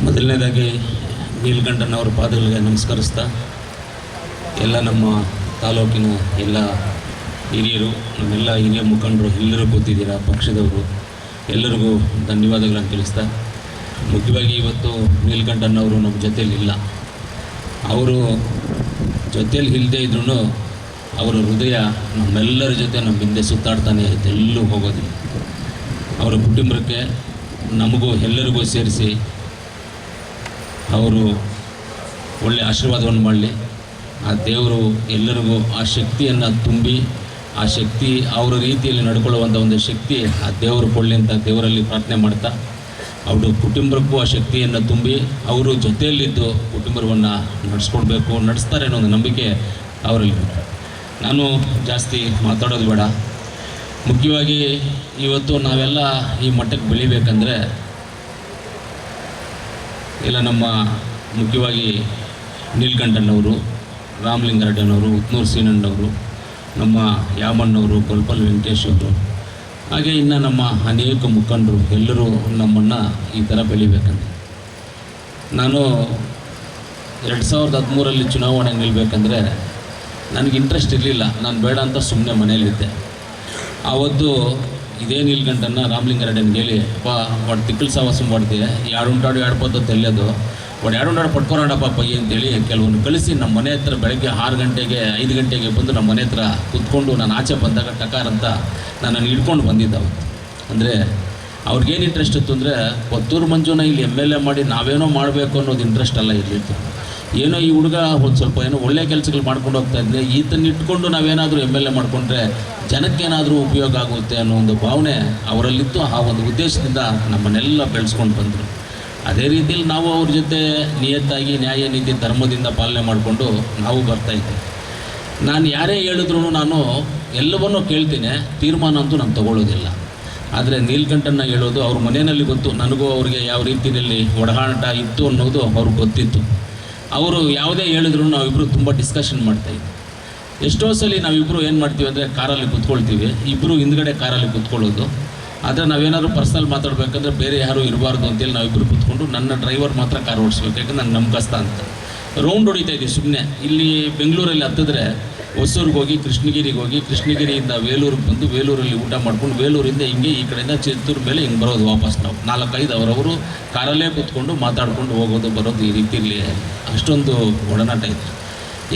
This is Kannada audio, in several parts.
ಮೊದಲನೇದಾಗಿ ನೀಲಕಂಠನವರ ಪಾದಗಳಿಗೆ ನಮಸ್ಕರಿಸ್ತಾ, ಎಲ್ಲ ನಮ್ಮ ತಾಲೂಕಿನ ಎಲ್ಲ ಹಿರಿಯರು, ನಮ್ಮೆಲ್ಲ ಹಿರಿಯ ಮುಖಂಡರು, ಎಲ್ಲರೂ ಕೂತಿದ್ದೀರಾ, ಪಕ್ಷದವರು, ಎಲ್ಲರಿಗೂ ಧನ್ಯವಾದಗಳನ್ನು ತಿಳಿಸ್ತಾ, ಮುಖ್ಯವಾಗಿ ಇವತ್ತು ನೀಲ್ಕಂಠನವರು ನಮ್ಮ ಜೊತೇಲಿ ಇಲ್ಲ. ಅವರು ಜೊತೇಲಿ ಇಲ್ಲದೆ ಇದ್ರೂ ಅವರ ಹೃದಯ ನಮ್ಮೆಲ್ಲರ ಜೊತೆ ನಮ್ಮ ಹಿಂದೆ ಸುತ್ತಾಡ್ತಾನೆ ಎಲ್ಲೂ ಹೋಗೋದಿಲ್ಲ. ಅವರ ಕುಟುಂಬಕ್ಕೆ ನಮಗೂ ಎಲ್ಲರಿಗೂ ಸೇರಿಸಿ ಅವರು ಒಳ್ಳೆಯ ಆಶೀರ್ವಾದವನ್ನು ಮಾಡಲಿ. ಆ ದೇವರು ಎಲ್ಲರಿಗೂ ಆ ಶಕ್ತಿಯನ್ನು ತುಂಬಿ, ಆ ಶಕ್ತಿ ಅವರ ರೀತಿಯಲ್ಲಿ ನಡ್ಕೊಳ್ಳುವಂಥ ಒಂದು ಶಕ್ತಿ ಆ ದೇವರು ಕೊಡಲಿ ಅಂತ ದೇವರಲ್ಲಿ ಪ್ರಾರ್ಥನೆ ಮಾಡ್ತಾ, ಅವರು ಕುಟುಂಬಕ್ಕೂ ಆ ಶಕ್ತಿಯನ್ನು ತುಂಬಿ, ಅವರು ಜೊತೆಯಲ್ಲಿದ್ದು ಕುಟುಂಬವನ್ನು ನಡೆಸ್ಕೊಳ್ಬೇಕು ನಡೆಸ್ತಾರೆ ಅನ್ನೋ ಒಂದು ನಂಬಿಕೆ ಅವರಲ್ಲಿ ನಾನು ಜಾಸ್ತಿ ಮಾತಾಡೋದು ಬೇಡ. ಮುಖ್ಯವಾಗಿ ಇವತ್ತು ನಾವೆಲ್ಲ ಈ ಮಟ್ಟಕ್ಕೆ ಬೆಳಿಬೇಕಂದ್ರೆ ಇಲ್ಲ ನಮ್ಮ ಮುಖ್ಯವಾಗಿ ನೀಲ್ಕಂಠನವರು ರಾಮಲಿಂಗಾರೆಡ್ಡಿನವರು ಉತ್ನೂರು ಸೀನಣ್ಣವರು, ನಮ್ಮ ಯಾಮಣ್ಣವರು ಕೊಲ್ಪಲ್ ವೆಂಕಟೇಶ್ ಅವರು, ಹಾಗೆ ಇನ್ನು ನಮ್ಮ ಅನೇಕ ಮುಖಂಡರು, ಎಲ್ಲರೂ ನಮ್ಮನ್ನು ಈ ಥರ ಬೆಳಿಬೇಕಂತ ನಾನು ಎರಡು ಸಾವಿರದ ಹದಿಮೂರಲ್ಲಿ ಚುನಾವಣೆ ನಿಲ್ಲಬೇಕಂದ್ರೆ ನನಗೆ ಇಂಟ್ರೆಸ್ಟ್ ಇರಲಿಲ್ಲ. ನಾನು ಬೇಡ ಅಂತ ಸುಮ್ಮನೆ ಮನೆಯಲ್ಲಿದ್ದೆ ಆವತ್ತು ಹೇಳಿ ಅಪ್ಪ ಒಟ್ಟು ತಿಕ್ಕಲ್ ಸಾವಾಸ ಮಾಡ್ತೀಯ ಯಾರು ಉಂಟಾಡು ಎರಡು ಪದ್ದು ತೆಲ್ಲದು ಒಟ್ಟು ಎರಡು ಉಂಟಾಡು ಪಡ್ಕೊಂಡಾಡಪ್ಪ ಪಯ್ಯ ಅಂತೇಳಿ ಕೆಲವೊಂದು ಕಳಿಸಿ ನಮ್ಮ ಮನೆ ಹತ್ರ ಬೆಳಗ್ಗೆ ಆರು ಗಂಟೆಗೆ, ಐದು ಗಂಟೆಗೆ ಬಂದು ನಮ್ಮ ಮನೆ ಹತ್ರ ಕುತ್ಕೊಂಡು ನಾನು ಆಚೆ ಬಂದಾಗ ಟಕಾರ ಅಂತ ನನ್ನನ್ನು ಹಿಡ್ಕೊಂಡು ಬಂದಿದ್ದ ಅಂದರೆ ಅವ್ರಿಗೇನು ಇಂಟ್ರೆಸ್ಟ್ ಇತ್ತು ಅಂದರೆ ಪತ್ತೂರು ಮಂಜುನ ಇಲ್ಲಿ ಎಂ ಎಲ್ ಎ ಮಾಡಿ ನಾವೇನೋ ಮಾಡಬೇಕು ಅನ್ನೋದು ಇಂಟ್ರೆಸ್ಟ್ ಎಲ್ಲ ಇರಲಿತ್ತು ಏನೋ ಈ ಹುಡುಗ ಒಂದು ಸ್ವಲ್ಪ ಏನೋ ಒಳ್ಳೆ ಕೆಲಸಗಳು ಮಾಡ್ಕೊಂಡು ಹೋಗ್ತಾ ಇದ್ದೆ ಈತನ ಇಟ್ಕೊಂಡು ನಾವೇನಾದರೂ ಎಂ ಎಲ್ ಎ ಮಾಡಿಕೊಂಡ್ರೆ ಜನಕ್ಕೇನಾದರೂ ಉಪಯೋಗ ಆಗುತ್ತೆ ಅನ್ನೋ ಒಂದು ಭಾವನೆ ಅವರಲ್ಲಿತ್ತು. ಆ ಒಂದು ಉದ್ದೇಶದಿಂದ ನಮ್ಮನ್ನೆಲ್ಲ ಬೆಳೆಸ್ಕೊಂಡು ಬಂದರು. ಅದೇ ರೀತಿಯಲ್ಲಿ ನಾವು ಅವ್ರ ಜೊತೆ ನಿಯತ್ತಾಗಿ ನ್ಯಾಯ, ನೀತಿ, ಧರ್ಮದಿಂದ ಪಾಲನೆ ಮಾಡಿಕೊಂಡು ನಾವು ಬರ್ತಾಯಿದ್ದೆ ನಾನು ಯಾರೇ ಹೇಳಿದ್ರು ನಾನು ಎಲ್ಲವನ್ನೂ ಕೇಳ್ತೀನಿ, ತೀರ್ಮಾನ ಅಂತೂ ನಾನು ತಗೊಳ್ಳೋದಿಲ್ಲ. ಆದರೆ ನೀಲ್ಕಂಠನ ಹೇಳೋದು ಅವ್ರ ಮನೆಯಲ್ಲಿ ಗೊತ್ತು, ನನಗೂ ಅವ್ರಿಗೆ ಯಾವ ರೀತಿಯಲ್ಲಿ ಒಡಹಾಟ ಇತ್ತು ಅನ್ನೋದು ಅವ್ರಿಗೆ ಗೊತ್ತಿತ್ತು. ಅವರು ಯಾವುದೇ ಹೇಳಿದ್ರು ನಾವಿಬ್ಬರು ತುಂಬ ಡಿಸ್ಕಷನ್ ಮಾಡ್ತಾಯಿದ್ವಿ ಎಷ್ಟೋ ಸಲ ನಾವಿಬ್ಬರು ಏನು ಮಾಡ್ತೀವಿ ಅಂದರೆ ಕಾರಲ್ಲಿ ಕುತ್ಕೊಳ್ತೀವಿ. ಇಬ್ಬರು ಹಿಂದ್ಗಡೆ ಕಾರಲ್ಲಿ ಕುತ್ಕೊಳ್ಳೋದು. ಆದರೆ ನಾವೇನಾದ್ರು ಪರ್ಸನಲ್ ಮಾತಾಡಬೇಕಂದ್ರೆ ಬೇರೆ ಯಾರೂ ಇರಬಾರ್ದು ಅಂತೇಳಿ ನಾವಿಬ್ಬರು ಕುತ್ಕೊಂಡು ನನ್ನ ಡ್ರೈವರ್ ಮಾತ್ರ ಕಾರ್ ಓಡಿಸ್ಬೇಕು ಯಾಕಂದ್ರೆ ನಮ್ಮ ಕಸ್ತ ಅಂತ. ರೌಂಡ್ ಹೊಡಿತಾ ಇದ್ದೀವಿ ಸುಮ್ಮನೆ ಇಲ್ಲಿ ಬೆಂಗಳೂರಲ್ಲಿ ಹತ್ತಿದ್ರೆ ಹೊಸೂರಿಗೆ ಹೋಗಿ, ಕೃಷ್ಣಗಿರಿಗೆ ಹೋಗಿ, ಕೃಷ್ಣಗಿರಿಯಿಂದ ವೇಲೂರಿಗೆ ಬಂದು ವೇಲೂರಲ್ಲಿ ಊಟ ಮಾಡ್ಕೊಂಡು ವೇಲೂರಿಂದ ಹಿಂಗೆ ಈ ಕಡೆಯಿಂದ ಚಿತ್ತೂರು ಮೇಲೆ ಹಿಂಗೆ ಬರೋದು ವಾಪಸ್ ನಾವು. ನಾಲ್ಕೈದು ಅವರವರು ಕಾರಲ್ಲೇ ಕೂತ್ಕೊಂಡು ಮಾತಾಡ್ಕೊಂಡು ಹೋಗೋದು, ಬರೋದು ಈ ರೀತಿಯಲ್ಲಿ ಅಷ್ಟೊಂದು ಒಡನಾಟ ಇದೆ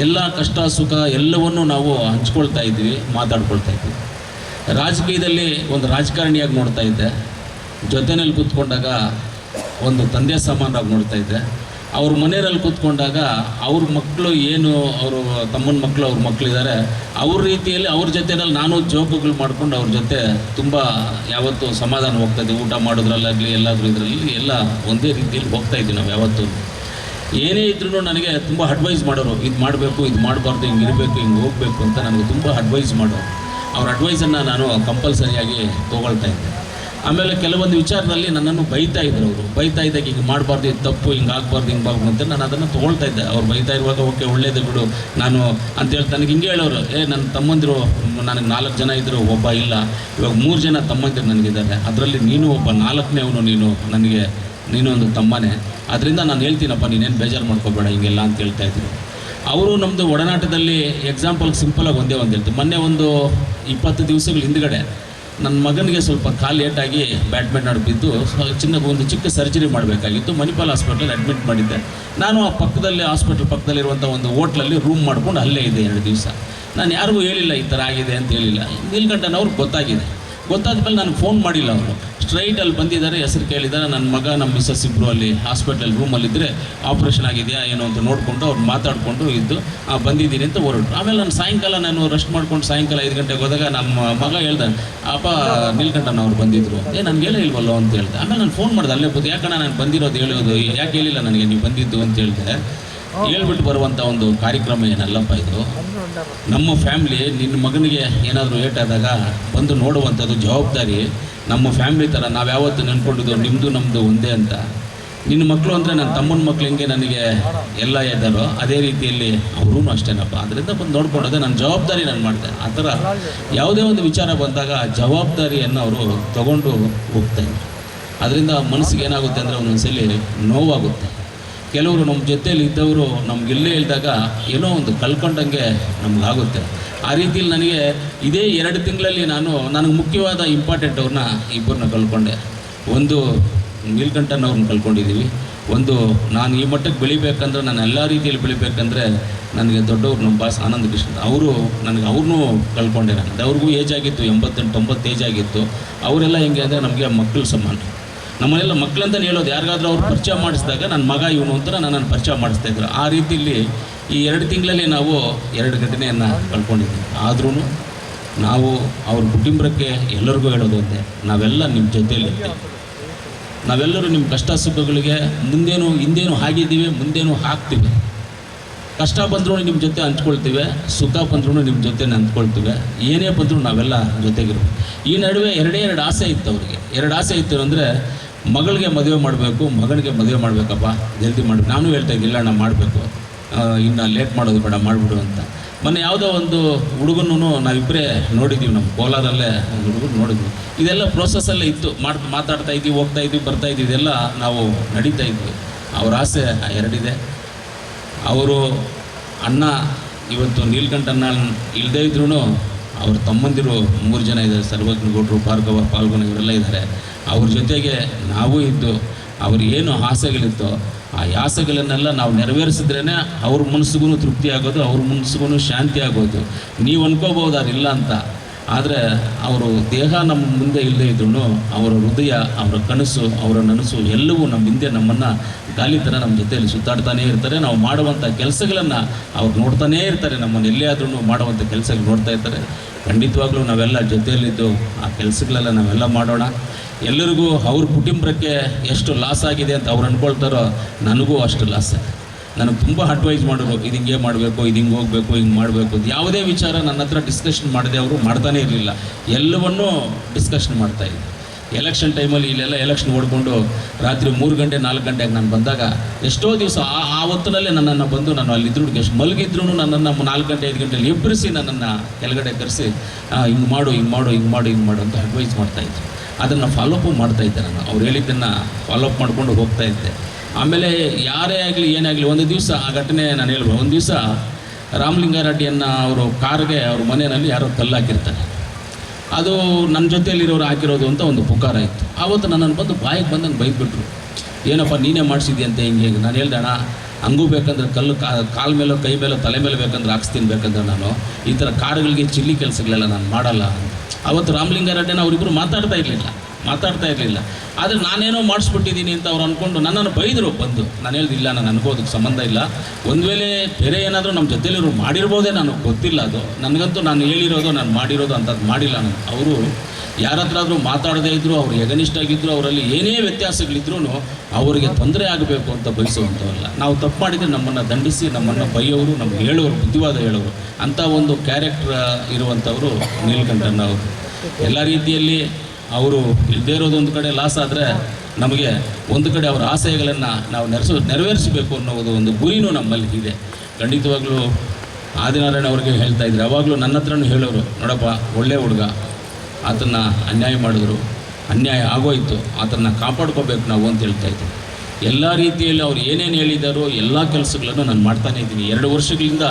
ಎಲ್ಲ ಕಷ್ಟ, ಸುಖ ಎಲ್ಲವನ್ನು ನಾವು ಹಂಚ್ಕೊಳ್ತಾ ಇದ್ವಿ, ಮಾತಾಡ್ಕೊಳ್ತಾ ಇದ್ವಿ. ರಾಜಕೀಯದಲ್ಲಿ ಒಂದು ರಾಜಕಾರಣಿಯಾಗಿ ನೋಡ್ತಾ ಇದ್ದೆ. ಜೊತೆಯಲ್ಲಿ ಕೂತ್ಕೊಂಡಾಗ ಒಂದು ತಂದೆ ಸಮಾನರಾಗಿ ನೋಡ್ತಾ ಇದ್ದೆ. ಅವ್ರ ಮನೆಯಲ್ಲಿ ಕೂತ್ಕೊಂಡಾಗ ಅವ್ರ ಮಕ್ಕಳು ಏನು ಅವರು, ತಮ್ಮನ ಮಕ್ಕಳು ಅವ್ರ ಮಕ್ಕಳಿದ್ದಾರೆ ಅವ್ರ ರೀತಿಯಲ್ಲಿ ಅವ್ರ ಜೊತೆನಲ್ಲಿ ನಾನು ಜೋಕುಗಳು ಮಾಡ್ಕೊಂಡು ಅವ್ರ ಜೊತೆ ತುಂಬ ಯಾವತ್ತೂ ಸಮಾಧಾನ ಹೋಗ್ತಾ ಊಟ ಮಾಡೋದ್ರಲ್ಲಾಗಲಿ, ಎಲ್ಲಾದರೂ ಇದರಲ್ಲಿ ಎಲ್ಲ ಒಂದೇ ರೀತಿಯಲ್ಲಿ ಹೋಗ್ತಾ ಇದ್ವಿ ನಾವು ಯಾವತ್ತೂ. ಏನೇ ಇದ್ರೂ ನನಗೆ ತುಂಬ ಅಡ್ವೈಸ್ ಮಾಡೋರು, ಇದು ಮಾಡಬೇಕು, ಇದು ಮಾಡಬಾರ್ದು, ಹಿಂಗೆ ಇರಬೇಕು, ಹಿಂಗೆ ಹೋಗಬೇಕು ಅಂತ ನನಗೆ ತುಂಬ ಅಡ್ವೈಸ್ ಮಾಡೋರು. ಅವ್ರ ಅಡ್ವೈಸನ್ನು ನಾನು ಕಂಪಲ್ಸರಿಯಾಗಿ ತೊಗೊಳ್ತಾ ಇದ್ದೆ. ಆಮೇಲೆ ಕೆಲವೊಂದು ವಿಚಾರದಲ್ಲಿ ನನ್ನನ್ನು ಬೈತಾ ಇದ್ರು ಅವರು. ಬೈತಾ ಇದ್ದಾಗ ಹಿಂಗೆ ಮಾಡಬಾರ್ದು, ಇದು ತಪ್ಪು, ಹಿಂಗೆ ಆಗಬಾರ್ದು ಹಿಂಗೆ ಆಗಬಾರ್ದು ಅಂತ ನಾನು ಅದನ್ನು ತೊಗೊಳ್ತಾ ಇದ್ದೆ. ಅವ್ರು ಬೈತಾ ಇರುವಾಗ, ಓಕೆ, ಒಳ್ಳೇದು ಬಿಡು. ನಾನು ಅಂತೇಳಿ ನನಗೆ ಹಿಂಗೆ ಹೇಳೋರು, ಏ, ನನ್ನ ತಮ್ಮಂದಿರು, ನನಗೆ ನಾಲ್ಕು ಜನ ಇದ್ದರು ಒಬ್ಬ ಇಲ್ಲ. ಇವಾಗ ಮೂರು ಜನ ತಮ್ಮಂದಿರು ನನಗಿದ್ದಾರೆ. ಅದರಲ್ಲಿ ನೀನು ಒಬ್ಬ, ನಾಲ್ಕನೇ ಅವನು ನೀನು, ನನಗೆ, ನೀನು ಒಂದು ತಮ್ಮನೇ. ಅದರಿಂದ ನಾನು ಹೇಳ್ತೀನಪ್ಪ, ನೀನೇನು ಬೇಜಾರು ಮಾಡ್ಕೋಬೇಡ, ಹಿಂಗೆಲ್ಲ ಅಂತ ಹೇಳ್ತಾ ಇದ್ರು. ಅವರು ನಮ್ಮದು ಒಡನಾಟದಲ್ಲಿ ಎಕ್ಸಾಂಪಲ್ ಸಿಂಪಲಾಗಿ ಒಂದೇ ಒಂದು ಹೇಳ್ತೀವಿ ಮೊನ್ನೆ ಒಂದು ಇಪ್ಪತ್ತು ದಿವಸಗಳ ಹಿಂದ್ಗಡೆ ನನ್ನ ಮಗನಿಗೆ ಸ್ವಲ್ಪ ಕಾಲು ಲೇಟಾಗಿ ಬ್ಯಾಡ್ಮಿಂಟನ್ ಆಡಿ ಬಿದ್ದು ಸ್ವ- ಚಿನ್ನ ಒಂದು ಚಿಕ್ಕ ಸರ್ಜರಿ ಮಾಡಬೇಕಾಗಿತ್ತು. ಮಣಿಪಾಲ್ ಹಾಸ್ಪಿಟ್ಲಲ್ಲಿ ಅಡ್ಮಿಟ್ ಮಾಡಿದ್ದೆ. ನಾನು ಆ ಪಕ್ಕದಲ್ಲಿ, ಹಾಸ್ಪಿಟ್ಲ್ ಪಕ್ಕದಲ್ಲಿರುವಂಥ ಒಂದು ಹೋಟ್ಲಲ್ಲಿ ರೂಮ್ ಮಾಡ್ಕೊಂಡು ಅಲ್ಲೇ ಇದೆ ಎರಡು ದಿವಸ. ನಾನು ಯಾರಿಗೂ ಹೇಳಿಲ್ಲ ಈ ಥರ ಆಗಿದೆ ಅಂತ ಹೇಳಿಲ್ಲ. ನೀಲ್ಕಂಠನವ್ರಿಗೆ ಗೊತ್ತಾಗಿದೆ. ಗೊತ್ತಾದ್ಮೇಲೆ ನಾನು ಫೋನ್ ಮಾಡಿಲ್ಲ ಅವರು. ಸ್ಟ್ರೈಟ್ ಅಲ್ಲಿ ಬಂದಿದ್ದಾರೆ, ಹೆಸರು ಕೇಳಿದ್ದಾರೆ ನನ್ನ ಮಗ ನಮ್ಮ ಮಿಸ್ಸಸ್ ಇಬ್ಬರು ಅಲ್ಲಿ ಹಾಸ್ಪಿಟಲ್ ರೂಮಲ್ಲಿದ್ದರೆ ಆಪ್ರೇಷನ್ ಆಗಿದೆಯಾ, ಏನೋ ಅಂತ ನೋಡಿಕೊಂಡು ಅವ್ರು ಮಾತಾಡಿಕೊಂಡು ಇದ್ದು ಬಂದಿದ್ದೀನಿ ಅಂತ ಹೊರಟು. ಆಮೇಲೆ ನಾನು ಸಾಯಂಕಾಲ ನಾನು ರೆಸ್ಟ್ ಮಾಡ್ಕೊಂಡು ಸಾಯಂಕಾಲ ಐದು ಗಂಟೆಗೆ ಹೋದಾಗ ನಮ್ಮ ಮಗ ಹೇಳ್ದೆ ಅಪ್ಪ, ನೀಲ್ಕಂಠನ ಅವ್ರು ಬಂದಿದ್ರು. ಏ, ನನಗೆ ಹೇಳೇ ಇಲ್ವಲ್ಲ? ಅಂತ ಹೇಳ್ದೆ. ಆಮೇಲೆ ನಾನು ಫೋನ್ ಮಾಡಿದೆ, ಅಲ್ಲೇ ಕೂತು, ಯಾಕಣ್ಣ, ನಾನು ಬಂದಿರೋದು ಹೇಳೋದು, ಯಾಕೆ ಹೇಳಿಲ್ಲ ನನಗೆ, ನೀವು ಬಂದಿದ್ದು? ಅಂತ ಹೇಳಿದೆ. ಹೇಳ್ಬಿಟ್ಟು ಬರುವಂಥ ಒಂದು ಕಾರ್ಯಕ್ರಮ ಏನಲ್ಲಪ್ಪ ಇದು? ನಮ್ಮ ಫ್ಯಾಮಿಲಿ ನಿನ್ನ ಮಗನಿಗೆ ಏನಾದರೂ ಏಟಾದಾಗ ಬಂದು ನೋಡುವಂಥದ್ದು ಜವಾಬ್ದಾರಿ ನಮ್ಮ ಫ್ಯಾಮ್ಲಿ ಥರ ನಾವು ಯಾವತ್ತು ನೆನ್ಕೊಂಡಿದ್ದು ನಿಮ್ಮದು ನಮ್ಮದು ಒಂದೇ ಅಂತ. ನಿನ್ನ ಮಕ್ಕಳು ಅಂದರೆ ನನ್ನ ತಮ್ಮನ ಮಕ್ಕಳು ಹೆಂಗೆ ನನಗೆ ಎಲ್ಲ ಇದ್ದಾರೋ ಅದೇ ರೀತಿಯಲ್ಲಿ ಅವರೂ ಅಷ್ಟೇನಪ್ಪ. ಅದರಿಂದ ಬಂದು ನೋಡ್ಕೊಂಡೋದೆ ನನ್ನ ಜವಾಬ್ದಾರಿ ನಾನು ಮಾಡಿದೆ. ಆ ಥರ ಯಾವುದೇ ಒಂದು ವಿಚಾರ ಬಂದಾಗ ಜವಾಬ್ದಾರಿಯನ್ನು ಅವರು ತಗೊಂಡು ಹೋಗ್ತಾ ಇದ್ರು. ಅದರಿಂದ ಮನಸ್ಸಿಗೆ ಏನಾಗುತ್ತೆ ಅಂದರೆ ಒಂದೊಂದ್ಸಲಿ ನೋವಾಗುತ್ತೆ. ಕೆಲವರು ನಮ್ಮ ಜೊತೆಯಲ್ಲಿ ಇದ್ದವರು ನಮಗಿಲ್ಲೇ ಇಲ್ದಾಗ ಏನೋ ಒಂದು ಕಳ್ಕೊಂಡಂಗೆ ನಮಗಾಗುತ್ತೆ ಆ ರೀತಿಯಲ್ಲಿ ನನಗೆ ಇದೇ ಎರಡು ತಿಂಗಳಲ್ಲಿ ನಾನು ನನಗೆ ಮುಖ್ಯವಾದ ಇಂಪಾರ್ಟೆಂಟ್ ಅವ್ರನ್ನ ಇಬ್ಬರನ್ನ ಕಳ್ಕೊಂಡೆ. ಒಂದು ನೀಲ್ಕಂಠನವ್ರನ್ನ ಕಳ್ಕೊಂಡಿದ್ದೀವಿ ಒಂದು ನಾನು ಈ ಮಟ್ಟಕ್ಕೆ ಬೆಳಿಬೇಕಂದ್ರೆ ನಾನು ಎಲ್ಲ ರೀತಿಯಲ್ಲಿ ಬೆಳಿಬೇಕಂದ್ರೆ ನನಗೆ ದೊಡ್ಡವ್ರು ನಮ್ಮ ಬಾಸ್ ಆನಂದ ಕೃಷ್ಣ ಅವರು ನನಗೆ ಅವ್ರನ್ನೂ ಕಳ್ಕೊಂಡೆ ನಾನು. ಅವ್ರಿಗೂ ಏಜ್ ಆಗಿತ್ತು ಎಂಬತ್ತೆಂಟು, ತೊಂಬತ್ತು ಏಜ್ ಆಗಿತ್ತು. ಅವರೆಲ್ಲ ಹೆಂಗೆ ಅಂದರೆ ನಮಗೆ ಮಕ್ಕಳು ಸಮಾನ ನಮ್ಮನೆಲ್ಲ ಮಕ್ಕಳಂತ ಹೇಳೋದು, ಯಾರಿಗಾದ್ರೂ ಅವ್ರು ಪರಿಚಯ ಮಾಡಿಸಿದಾಗ ನನ್ನ ಮಗ ಇವನು ಅಂತ ನನ್ನನ್ನು ಪರಿಚಯ ಮಾಡಿಸ್ತಾ ಇದ್ರು. ಆ ರೀತಿಯಲ್ಲಿ ಈ ಎರಡು ತಿಂಗಳಲ್ಲಿ ನಾವು ಎರಡು ಘಟನೆಯನ್ನು ಕಳ್ಕೊಂಡಿದ್ದೀವಿ ಆದ್ರೂ ನಾವು ಅವ್ರ ಕುಟುಂಬಕ್ಕೆ ಎಲ್ಲರಿಗೂ ಹೇಳೋದು ಅಂತೆ ನಾವೆಲ್ಲ ನಿಮ್ಮ ಜೊತೆಯಲ್ಲಿ ನಾವೆಲ್ಲರೂ ನಿಮ್ಮ ಕಷ್ಟ ಸುಖಗಳಿಗೆ ಮುಂದೇನು, ಹಿಂದೇನು ಆಗಿದ್ದೀವಿ ಮುಂದೇನು ಹಾಕ್ತೀವಿ. ಕಷ್ಟ ಬಂದ್ರೂ ನಿಮ್ಮ ಜೊತೆ ಹಂಚ್ಕೊಳ್ತೀವಿ, ಸುಖ ಬಂದ್ರೂ ನಿಮ್ಮ ಜೊತೆ ಹಂಚ್ಕೊಳ್ತೀವಿ. ಏನೇ ಬಂದರೂ ನಾವೆಲ್ಲ ಜೊತೆಗಿರ್ಬೇಕು ಈ ನಡುವೆ ಎರಡೇ ಎರಡು ಆಸೆ ಇತ್ತು ಅವರಿಗೆ. ಎರಡು ಆಸೆ ಇತ್ತು ಅಂದರೆ ಮಗಳಿಗೆ ಮದುವೆ ಮಾಡಬೇಕು, ಮಗನಿಗೆ ಮದುವೆ ಮಾಡಬೇಕಪ್ಪ, ಜಲ್ದಿ ಮಾಡಿ. ನಾನು ಹೇಳ್ತಾ ಇಲ್ಲ ನಾನು ಮಾಡಬೇಕು. ಇನ್ನು ಲೇಟ್ ಮಾಡೋದು ಬೇಡ, ಮಾಡಿಬಿಡು ಅಂತ. ಮೊನ್ನೆ ಯಾವುದೋ ಒಂದು ಹುಡುಗನೂ ನಾವಿಬ್ಬರೇ ನೋಡಿದ್ದೀವಿ ನಮ್ಮ ಕೋಲಾರಲ್ಲೇ ಒಂದು ಹುಡುಗನ ನೋಡಿದ್ವಿ. ಇದೆಲ್ಲ ಪ್ರೋಸೆಸ್ಸಲ್ಲೇ ಇತ್ತು. ಮಾಡ್, ಮಾತಾಡ್ತಾ ಇದ್ವಿ, ಹೋಗ್ತಾ ಇದ್ವಿ, ಬರ್ತಾ ಇದ್ವಿ, ಇದೆಲ್ಲ ನಾವು ನಡೀತಾ ಇದ್ವಿ. ಅವ್ರ ಆಸೆ ಎರಡಿದೆ. ಅವರು ಅಣ್ಣ, ಇವತ್ತು ನೀಲ್ಕಂಠಣ್ಣ ಇಲ್ಲದೇ ಇದ್ರೂ ಅವ್ರ ತಮ್ಮಂದಿರು ಮೂರು ಜನ ಇದ್ದಾರೆ, ಸರ್ವಜ್ಞ ಗೌಡರು ಭಾರ್ಗವ ಪಾಲ್ಗೊನ ಇವರೆಲ್ಲ ಇದ್ದಾರೆ. ಅವ್ರ ಜೊತೆಗೆ ನಾವು ಇದ್ದು, ಅವ್ರ ಏನು ಆಸೆಗಳಿತ್ತೋ, ಆ ಆಸೆಗಳನ್ನೆಲ್ಲ ನಾವು ನೆರವೇರಿಸಿದ್ರೇ ಅವ್ರ ಮನಸ್ಸಿಗೂ ತೃಪ್ತಿ ಆಗೋದು, ಅವ್ರ ಮನಸ್ಸಿಗೂ ಶಾಂತಿ ಆಗೋದು. ನೀವು ಅನ್ಕೋಬೋದು ಇಲ್ಲ ಅಂತ. ಆದರೆ ಅವರು ದೇಹ ನಮ್ಮ ಮುಂದೆ ಇಲ್ಲದೇ ಇದ್ರೂ ಅವರ ಹೃದಯ, ಅವರ ಕನಸು, ಅವರ ನನಸು ಎಲ್ಲವೂ ನಮ್ಮ ಹಿಂದೆ ನಮ್ಮನ್ನು ಗಾಲಿ ಥರ ನಮ್ಮ ಜೊತೆಯಲ್ಲಿ ಸುತ್ತಾಡ್ತಾನೇ ಇರ್ತಾರೆ. ನಾವು ಮಾಡುವಂಥ ಕೆಲಸಗಳನ್ನು ಅವ್ರು ನೋಡ್ತಾನೇ ಇರ್ತಾರೆ. ನಮ್ಮನ್ನು ಎಲ್ಲೇ ಆದ್ರೂ ಮಾಡುವಂಥ ಕೆಲಸಗಳು ನೋಡ್ತಾ ಇರ್ತಾರೆ. ಖಂಡಿತವಾಗ್ಲೂ ನಾವೆಲ್ಲ ಜೊತೆಯಲ್ಲಿದ್ದು ಆ ಕೆಲಸಗಳೆಲ್ಲ ನಾವೆಲ್ಲ ಮಾಡೋಣ. ಎಲ್ಲರಿಗೂ ಅವ್ರ ಕುಟುಂಬಕ್ಕೆ ಎಷ್ಟು ಲಾಸ್ ಆಗಿದೆ ಅಂತ ಅವ್ರು ಅಂದ್ಕೊಳ್ತಾರೋ ನನಗೂ ಅಷ್ಟು ಲಾಸ್ ನನಗೆ ತುಂಬ ಅಡ್ವೈಸ್ ಮಾಡೋರು ಇದು ಹಿಂಗೆ ಮಾಡಬೇಕು, ಇದು ಹಿಂಗೆ ಹೋಗಬೇಕು, ಹಿಂಗೆ ಮಾಡಬೇಕು ಯಾವುದೇ ವಿಚಾರ ನನ್ನ ಹತ್ರ ಡಿಸ್ಕಷನ್ ಮಾಡದೆ ಅವರು ಮಾಡ್ತಾನೇ ಇರಲಿಲ್ಲ. ಎಲ್ಲವನ್ನೂ ಡಿಸ್ಕಷನ್ ಮಾಡ್ತಾಯಿದ್ದೆ ಎಲೆಕ್ಷನ್ ಟೈಮಲ್ಲಿ ಇಲ್ಲೆಲ್ಲ ಎಲೆಕ್ಷನ್ ಓಡ್ಕೊಂಡು ರಾತ್ರಿ ಮೂರು ಗಂಟೆ, ನಾಲ್ಕು ಗಂಟೆಗೆ ನಾನು ಬಂದಾಗ ಎಷ್ಟೋ ದಿವಸ ಆ ಆ ಹೊತ್ತಿನಲ್ಲೇ ನನ್ನನ್ನು ಬಂದು ನಾನು ಅಲ್ಲಿದ್ರು ಎಷ್ಟು ಮಲಗಿದ್ರು ನನ್ನನ್ನು ನಾಲ್ಕು ಗಂಟೆ, ಐದು ಗಂಟೆಲಿ ಎಬ್ಬರಿಸಿ ನನ್ನನ್ನು ಕೆಳಗಡೆ ಕರೆಸಿ ಹಿಂಗೆ ಮಾಡು ಹಿಂಗೆ ಮಾಡು ಹಿಂಗೆ ಮಾಡು ಹಿಂಗೆ ಮಾಡು ಅಂತ ಅಡ್ವೈಸ್ ಮಾಡ್ತಾಯಿದ್ರು ಅದನ್ನು ಫಾಲೋಅಪ್ ಮಾಡ್ತಾಯಿದ್ದೆ ನಾನು. ಅವ್ರು ಹೇಳಿದ್ದನ್ನು ಫಾಲೋಅಪ್ ಮಾಡ್ಕೊಂಡು ಹೋಗ್ತಾ ಇದ್ದೆ. ಆಮೇಲೆ ಯಾರೇ ಆಗಲಿ, ಏನೇ ಆಗಲಿ, ಒಂದು ದಿವಸ ಆ ಘಟನೆ ನಾನು ಹೇಳ್ಬೋದು ಒಂದು ದಿವಸ ರಾಮಲಿಂಗಾರೆಡ್ಡಿಯನ್ನು ಅವರು ಕಾರ್ಗೆ, ಅವ್ರ ಮನೆಯಲ್ಲಿ ಯಾರೋ ಕಲ್ಲು ಹಾಕಿರ್ತಾರೆ ಅದು ನನ್ನ ಜೊತೆಯಲ್ಲಿರೋರು ಹಾಕಿರೋದು ಅಂತ ಒಂದು ಪುಕಾರ ಇತ್ತು. ಆವತ್ತು ನನ್ನನ್ನು ಬಂದು ಬಾಯಿಗೆ ಬಂದಂಗೆ ಬೈದ್ಬಿಟ್ರು. ಏನಪ್ಪ, ನೀನೇ ಮಾಡಿಸಿದ್ಯಂತೆ ಹಿಂಗೆ ಹಿಂಗೆ? ನಾನು ಹೇಳ್ದೆ, ಅಣ್ಣ, ಹಂಗೂ ಬೇಕಂದ್ರೆ ಕಲ್ಲು ಕಾಲ ಮೇಲೋ, ಕೈ ಮೇಲೋ, ತಲೆ ಮೇಲೆ ಬೇಕಂದ್ರೆ ಹಾಕ್ಸ್ತೀನಿ ಬೇಕಂದ್ರೆ ನಾನು. ಈ ಥರ ಕಾರುಗಳಿಗೆ ಚಿಲ್ಲಿ ಕೆಲಸಗಳೆಲ್ಲ ನಾನು ಮಾಡಲ್ಲ ಅವತ್ತು ರಾಮಲಿಂಗಾರೆಡ್ಡಿನ ಅವರಿಬ್ಬರು ಮಾತಾಡ್ತಾ ಇರಲಿಲ್ಲ. ಮಾತಾಡ್ತಾ ಇರಲಿಲ್ಲ. ಆದರೆ ನಾನೇನೋ ಮಾಡಿಸ್ಬಿಟ್ಟಿದ್ದೀನಿ ಅಂತ ಅವ್ರು ಅಂದ್ಕೊಂಡು ನನ್ನನ್ನು ಬೈದರು ಬಂದು. ನಾನು ಹೇಳ್ದಿಲ್ಲ, ನಾನು ಅನ್ಕೋದಕ್ಕೆ ಸಂಬಂಧ ಇಲ್ಲ. ಒಂದು ವೇಳೆ ಬೇರೆ ಏನಾದರೂ ನಮ್ಮ ಜೊತೆಲಿರೋ ಮಾಡಿರ್ಬೋದೇ ನನಗೆ ಗೊತ್ತಿಲ್ಲ ಅದು. ನನಗಂತೂ ನಾನು ಹೇಳಿರೋದು, ನಾನು ಮಾಡಿರೋದು ಅಂತದ್ದು ಮಾಡಿಲ್ಲ ನಾನು. ಅವರು ಯಾರ ಹತ್ರ ಆದರೂ ಮಾತಾಡದೇ ಇದ್ದರು ಅವ್ರು ಎಗನಿಷ್ಠ ಆಗಿದ್ದರು ಅವರಲ್ಲಿ ಏನೇ ವ್ಯತ್ಯಾಸಗಳಿದ್ರೂ ಅವರಿಗೆ ತೊಂದರೆ ಆಗಬೇಕು ಅಂತ ಬಯಸುವಂಥವಲ್ಲ. ನಾವು ತಪ್ಪು ಮಾಡಿದರೆ ನಮ್ಮನ್ನು ದಂಡಿಸಿ, ನಮ್ಮನ್ನು ಬೈಯೋರು ನಮ್ಗೆ ಹೇಳೋರು, ಬುದ್ಧಿವಾದ ಹೇಳೋರು. ಅಂಥ ಒಂದು ಕ್ಯಾರೆಕ್ಟರ್ ಇರುವಂಥವರು ನೀಲ್ಕಂಠನ್ ಅವರು. ಎಲ್ಲ ರೀತಿಯಲ್ಲಿ ಅವರು ಇಲ್ಲದೇ ಇರೋದೊಂದು ಕಡೆ ಲಾಸ್ ಆದರೆ ನಮಗೆ ಒಂದು ಕಡೆ ಅವರ ಆಶಯಗಳನ್ನು ನಾವು ನೆರೆಸ, ನೆರವೇರಿಸಬೇಕು ಅನ್ನೋದು ಒಂದು ಗುರಿನೂ ನಮ್ಮಲ್ಲಿ ಇದೆ. ಖಂಡಿತವಾಗ್ಲೂ ಆದಿನಾರಾಯಣ ಅವ್ರಿಗೆ ಹೇಳ್ತಾ ಇದ್ರು. ಯಾವಾಗಲೂ ನನ್ನ ಹತ್ರನೂ ಹೇಳೋರು, ನೋಡಪ್ಪ, ಒಳ್ಳೆ ಹುಡುಗ ಆತನ ಅನ್ಯಾಯ ಮಾಡಿದ್ರು, ಅನ್ಯಾಯ ಆಗೋಯ್ತು ಆತನ ಕಾಪಾಡ್ಕೋಬೇಕು ನಾವು ಅಂತ ಹೇಳ್ತಾ ಇದ್ರು. ಎಲ್ಲ ರೀತಿಯಲ್ಲಿ ಅವ್ರು ಏನೇನು ಹೇಳಿದಾರೋ ಎಲ್ಲ ಕೆಲಸಗಳನ್ನು ನಾನು ಮಾಡ್ತಾನೇ ಇದ್ದೀನಿ. ಎರಡು ವರ್ಷಗಳಿಂದ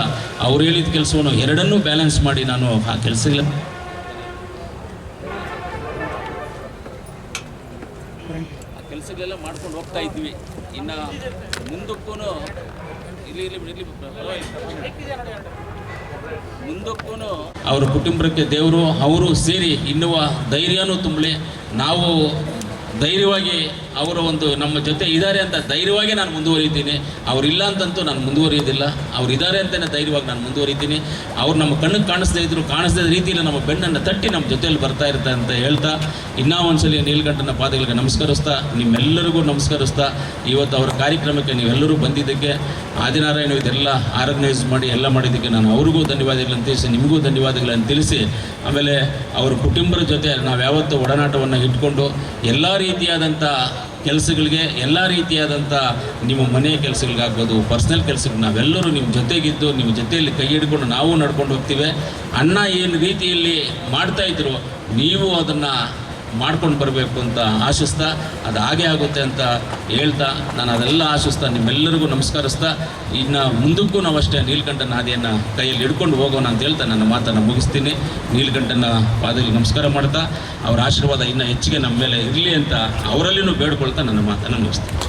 ಅವ್ರು ಹೇಳಿದ ಕೆಲಸವನ್ನು ಎರಡನ್ನೂ ಬ್ಯಾಲೆನ್ಸ್ ಮಾಡಿ ನಾನು ಆ ಕೆಲಸಗಳ ಆ ಮಾಡ್ಕೊಂಡು ಹೋಗ್ತಾ ಇದ್ವಿ ಇನ್ನು ಮುಂದಕ್ಕೂ ಇಲ್ಲಿ ಇಲ್ಲಿ ಇಲ್ಲಿ. ಮುಂದಕ್ಕೂ ಅವರ ಕುಟುಂಬಕ್ಕೆ ದೇವರು, ಅವರು ಸೇರಿ ಇನ್ನುವ ಧೈರ್ಯನೂ ತುಂಬಲಿ ನಾವು ಧೈರ್ಯವಾಗಿ ಅವರ ಒಂದು ನಮ್ಮ ಜೊತೆ ಇದ್ದಾರೆ ಅಂತ ಧೈರ್ಯವಾಗಿ ನಾನು ಮುಂದುವರಿತೀನಿ ಅವರಿಲ್ಲ ಅಂತಂತೂ ನಾನು ಮುಂದುವರಿಯೋದಿಲ್ಲ ಅವ್ರು ಇದ್ದಾರೆ ಅಂತಲೇ ಧೈರ್ಯವಾಗಿ ನಾನು ಮುಂದುವರಿತೀನಿ ಅವ್ರು ನಮ್ಮ ಕಣ್ಣಿಗೆ ಕಾಣಿಸ್ದೇ ಇದ್ರು, ಕಾಣಿಸ್ದೇ ರೀತಿಯಲ್ಲಿ ನಮ್ಮ ಬೆನ್ನನ್ನು ತಟ್ಟಿ ನಮ್ಮ ಜೊತೆಯಲ್ಲಿ ಬರ್ತಾ ಇರ್ತಾರೆ ಅಂತ ಹೇಳ್ತಾ, ಇನ್ನೂ ಒಂದ್ಸಲಿ ನೀಲ್ಕಂಠನ ಪಾದಗಳಿಗೆ ನಮಸ್ಕರಿಸ್ತಾ, ನಿಮ್ಮೆಲ್ಲರಿಗೂ ನಮಸ್ಕರಿಸ್ತಾ, ಇವತ್ತು ಅವರ ಕಾರ್ಯಕ್ರಮಕ್ಕೆ ನೀವೆಲ್ಲರೂ ಬಂದಿದ್ದಕ್ಕೆ ಆದಿನಾರಾಯಣ ಇದೆಲ್ಲ ಆರ್ಗನೈಸ್ ಮಾಡಿ, ಎಲ್ಲ ಮಾಡಿದ್ದಕ್ಕೆ ನಾನು ಅವ್ರಿಗೂ ಧನ್ಯವಾದಗಳನ್ನು ತಿಳಿಸಿ, ನಿಮಗೂ ಧನ್ಯವಾದಗಳನ್ನು ತಿಳಿಸಿ, ಆಮೇಲೆ ಅವರ ಕುಟುಂಬದ ಜೊತೆ ನಾವು ಯಾವತ್ತೂ ಒಡನಾಟವನ್ನು ಇಟ್ಕೊಂಡು, ಎಲ್ಲ ರೀತಿಯಾದಂಥ ಕೆಲಸಗಳಿಗೆ ಎಲ್ಲ ರೀತಿಯಾದಂಥ ನಿಮ್ಮ ಮನೆಯ ಕೆಲಸಗಳಿಗಾಗ್ಬೋದು ಪರ್ಸ್ನಲ್ ಕೆಲಸಕ್ಕೆ ನಾವೆಲ್ಲರೂ ನಿಮ್ಮ ಜೊತೆಗಿದ್ದು ನಿಮ್ಮ ಜೊತೆಯಲ್ಲಿ ಕೈ ಹಿಡ್ಕೊಂಡು ನಾವು ನಡ್ಕೊಂಡು ಹೋಗ್ತೀವಿ. ಅಣ್ಣ ಏನು ರೀತಿಯಲ್ಲಿ ಮಾಡ್ತಾಯಿದ್ರು ನೀವು ಅದನ್ನು ಮಾಡ್ಕೊಂಡು ಬರಬೇಕು ಅಂತ ಆಶಿಸ್ತಾ, ಅದು ಹಾಗೆ ಆಗುತ್ತೆ ಅಂತ ಹೇಳ್ತಾ, ನಾನು ಅದೆಲ್ಲ ಆಶಿಸ್ತಾ ನಿಮ್ಮೆಲ್ಲರಿಗೂ ನಮಸ್ಕರಿಸ್ತಾ, ಇನ್ನು ಮುಂದಕ್ಕೂ ನಾವು ಅಷ್ಟೇ ನೀಲಕಂಠನ ಹಾದಿಯನ್ನು ಕೈಯಲ್ಲಿ ಹಿಡ್ಕೊಂಡು ಹೋಗೋಣ ಅಂತ ಹೇಳ್ತಾ ನನ್ನ ಮಾತನ್ನು ಮುಗಿಸ್ತೀನಿ. ನೀಲಕಂಠನ ಪಾದಲ್ಲಿ ನಮಸ್ಕಾರ ಮಾಡ್ತಾ, ಅವರ ಆಶೀರ್ವಾದ ಇನ್ನೂ ಹೆಚ್ಚಿಗೆ ನಮ್ಮ ಮೇಲೆ ಇರಲಿ ಅಂತ ಅವರಲ್ಲಿನೂ ಬೇಡ್ಕೊಳ್ತಾ ನನ್ನ ಮಾತನ್ನು ಮುಗಿಸ್ತೀನಿ.